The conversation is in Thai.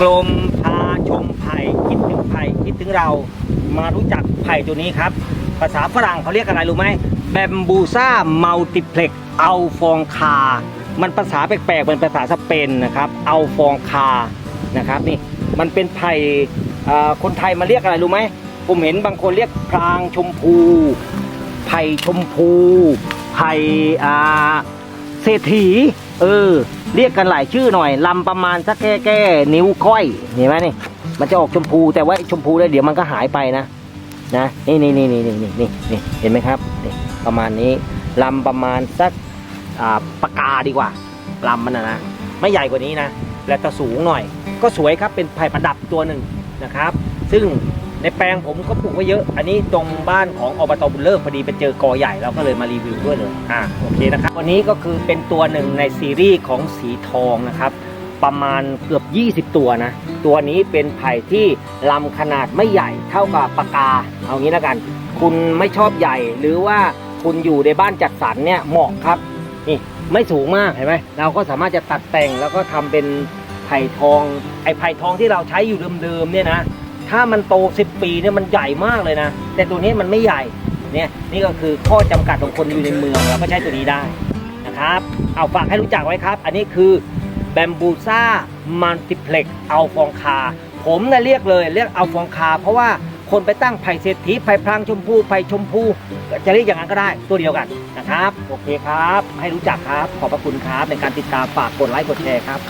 กลมพาชมไผ่คิดถึงไผ่คิดถึงเรามารู้จักไผ่ตัวนี้ครับ ภาษาฝรั่งเขาเรียกอะไรรู้ไหมแบมบูซ่ามัลติเพล็กเอัลฟองคา มันภาษาแปลกๆเป็นภาษาสเปนนะครับ เอัลฟองคานะครับนี่มันเป็นไผ่คนไทยมาเรียกอะไรรู้ไหมผมเห็นบางคนเรียกพรางชมพู ไผ่ชมพู ไผ่อ่าเศรษฐี เออ เรียกกันหลายชื่อหน่อยลำประมาณสักแก่แก้นิ้วก้อยเห็นไหมนี่ มันจะออกชมพูแต่ว่าชมพูแล้วเดี๋ยวมันก็หายไปนะนะนี่นี่นี่นี่นี่นี่นี่เห็นไหมครับนี่ประมาณนี้ลำประมาณสักอ่าปากาดีกว่าลำมันนะนะไม่ใหญ่กว่านี้นะและจะสูงหน่อย ก็สวยครับเป็นไผ่ประดับตัวหนึ่งนะครับ ซึ่ง ในแปลงผมก็ปลูกไว้เยอะ อันนี้ตรงบ้านของอบตบุญเลิศพอดีไปเจอกอใหญ่เราก็เลยมารีวิวด้วยเลยอ่าโอเคนะครับวันนี้ก็คือเป็นตัวหนึ่งในซีรีส์ของสีทองนะครับประมาณเกือบ 20 ตัวนะ ตัวนี้เป็นไผ่ที่ลำขนาดไม่ใหญ่เท่ากับปากกา เอางี้แล้วกัน คุณไม่ชอบใหญ่หรือว่าคุณอยู่ในบ้านจัดสรรเนี่ยเหมาะครับ นี่ไม่สูงมากเห็นไหมเราก็สามารถจะตัดแต่งแล้วก็ทำเป็นไผ่ทอง ไอ้ไผ่ทองที่เราใช้อยู่เดิมๆเนี่ยนะ ถ้ามันโต 10 ปีเนี่ยมันใหญ่มากเลยนะ แต่ตัวนี้มันไม่ใหญ่เนี่ยนี่ก็คือข้อจำกัดของคนอยู่ในเมืองเราก็ใช้ตัวนี้ได้นะครับเอาฝากให้รู้จักไว้ครับ อันนี้คือแบมบูซ่ามัลติเพล็กอัลฟองคา ผมนะเรียกเลยเรียกอัลฟองคา เพราะว่าคนไปตั้งไผ่เศรษฐีไผ่พรางชมพูไผ่ชมพูจะเรียกอย่างนั้นก็ได้ตัวเดียวกันนะครับ โอเคครับ ให้รู้จักครับ ขอบพระคุณครับในการติดตามฝากกดไลค์กดแชร์ครับ